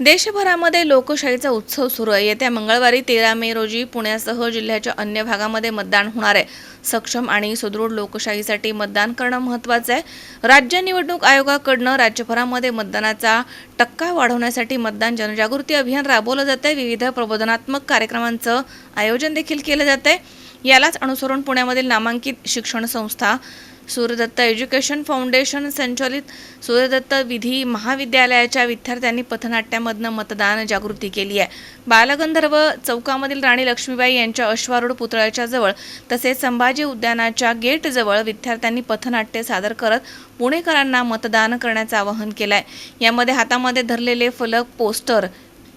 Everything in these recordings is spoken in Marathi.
देशभरामध्ये लोकशाहीचा उत्सव सुरू आहे. येत्या मंगळवारी तेरा मे रोजी पुण्यासह जिल्ह्याच्या अन्य भागामध्ये मतदान होणार आहे. सक्षम आणि सुदृढ लोकशाहीसाठी मतदान करणं महत्त्वाचं आहे. राज्य निवडणूक आयोगाकडनं राज्यभरामध्ये मतदानाचा टक्का वाढवण्यासाठी मतदान जनजागृती अभियान राबवलं जातं आहे विविध प्रबोधनात्मक कार्यक्रमांचं आयोजन देखील केलं जात आहे यालाच अनुसरून पुण्यामधील नामांकित शिक्षण संस्था सूर्यदत्त एज्युकेशन फाउंडेशन संचालित सूर्यदत्त विधी महाविद्यालयाच्या विद्यार्थ्यांनी पथनाट्यामधनं मतदान जागृती केली आहे. बालगंधर्व चौकामधील राणी लक्ष्मीबाई यांच्या अश्वारूढ पुतळ्याच्या जवळ तसेच संभाजी उद्यानाच्या गेटजवळ विद्यार्थ्यांनी पथनाट्य सादर करत पुणेकरांना मतदान करण्याचं आवाहन केलं आहे यामध्ये हातामध्ये धरलेले फलक पोस्टर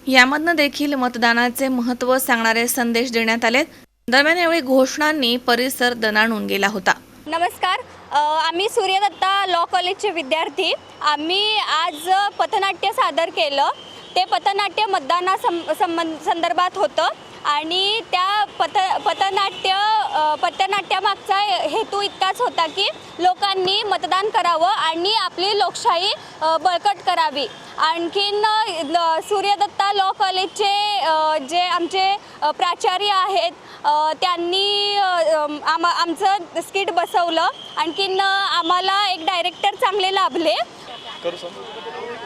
यामधनं देखील मतदानाचे महत्त्व सांगणारे संदेश देण्यात आले दरम्यान यावेळी घोषणांनी परिसर दणाणून गेला होता. नमस्कार. आम्ही सूर्यदत्ता लॉ कॉलेजचे विद्यार्थी. आम्ही आज पथनाट्य सादर केलं. ते पथनाट्य मतदाना सं संबंध संदर्भात होतं. आणि त्या पथ पथनाट्य पथनाट्यामागचा हेतू इतकाच होता की लोकांनी मतदान करावं आणि आपली लोकशाही बळकट करावी. आणखीन ल- सूर्यदत्ता लॉ कॉलेजचे जे आमचे प्राचार्य आहेत त्यांनी आमा आमचं स्किट बसवलं. आणखीन आम्हाला एक डायरेक्टर चांगले लाभले. करू सर.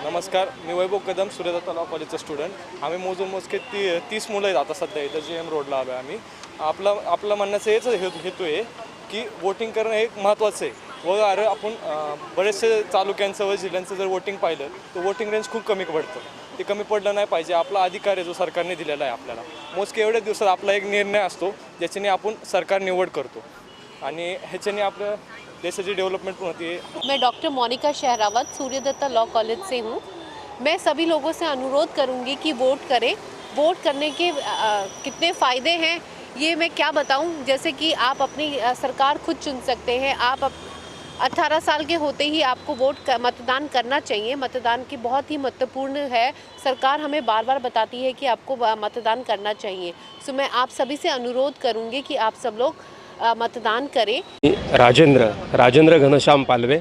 नमस्कार. मी वैभव कदम सूर्यदा लॉ कॉलेजचा स्टुडंट आम्ही मोजून मोजके ती तीस मुलं आहेत आता सध्या इथं जी एम रोडला आलो आहे आम्ही. आपलं आपलं म्हणण्याचं हेच हे हेतू आहे की वोटिंग करणं हे महत्त्वाचं आहे. व अरे आपण बरेचसे तालुक्यांचं व जिल्ह्यांचं जर वोटिंग पाहिलं तर वोटिंग रेंज खूप कमी पडतं. ते कमी पडलं नाही पाहिजे. आपला अधिकार आहे जो सरकारने दिलेला आहे आपल्याला. मोजके एवढ्या दिवसात आपला एक निर्णय असतो ज्याच्याने आपण सरकार निवड करतो. आणि ह्याच्याने आपलं देशाची डेव्हलपमेंट पण होती. मैं doctor Monika Sehrawat Suryadatta law college से हूँ. मैं सभी लोगों से अनुरोध करूँगी कि वोट करें. वोट करने के आ, कितने फ़ायदे हैं ये मैं क्या बताऊं? जैसे कि आप अपनी सरकार खुद चुन सकते हैं. आप अट्ठारह साल के होते ही आपको वोट क- मतदान करना चाहिए। मतदान की बहुत ही महत्त्वपूर्ण है। सरकार हमें बार बार बताती है कि आपको मतदान करना चाहिए। सो मैं आप सभी से अनुरोध करूँगी कि आप सब लोग मतदान करें। राजेंद्र राजेंद्र घनश्याम पालवे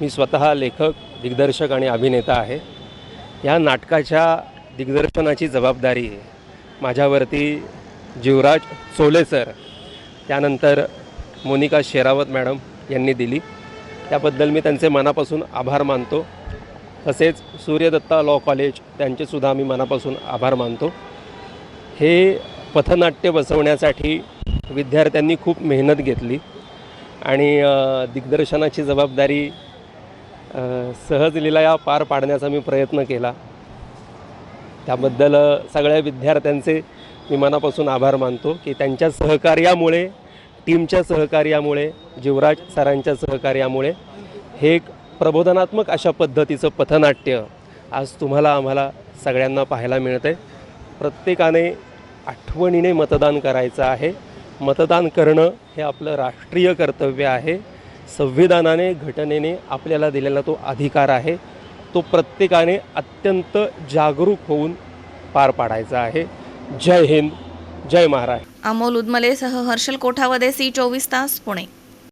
मी स्वतः लेखक दिग्दर्शक आणि अभिनेता आहे. या नाटकाच्या दिग्दर्शनाची जबाबदारी माझ्यावरती जीवराज चोले सर त्यानंतर मोनिका शेरावत मॅडम यांनी दिली. त्याबद्दल मी त्यांचे मनापासून आभार मानतो. तसेच सूर्यदत्ता लॉ कॉलेज त्यांचेसुद्धा मी मनापासून आभार मानतो. हे पथनाट्य बसवण्यासाठी विद्यार्थ्यांनी खूप मेहनत घेतली आणि दिग्दर्शनाची जबाबदारी सहज लिलाया पार पाडण्याचा मी प्रयत्न केला. त्याबद्दल सगळ्या विद्यार्थ्यांचे मी मनापासून आभार मानतो की त्यांच्या सहकार्यामुळे टीमच्या सहकार्यामुळे जीवराज सरांच्या सहकार्यामुळे हे एक प्रबोधनात्मक अशा पद्धतीचं पथनाट्य आज तुम्हाला आम्हाला सगळ्यांना पाहायला मिळतं आहे प्रत्येकाने आठवणीने मतदान करायचं आहे. मतदान करणं हे आपलं राष्ट्रीय कर्तव्य आहे. संविधानाने घटनेने आपल्याला दिलेला तो अधिकार आहे. तो प्रत्येकाने अत्यंत जागरूक होऊन पार पाडायचा आहे. जय हिंद. जय महाराज अमोल उदमलेसह हर्षल कोठावदे सी चोवीस तास पुणे.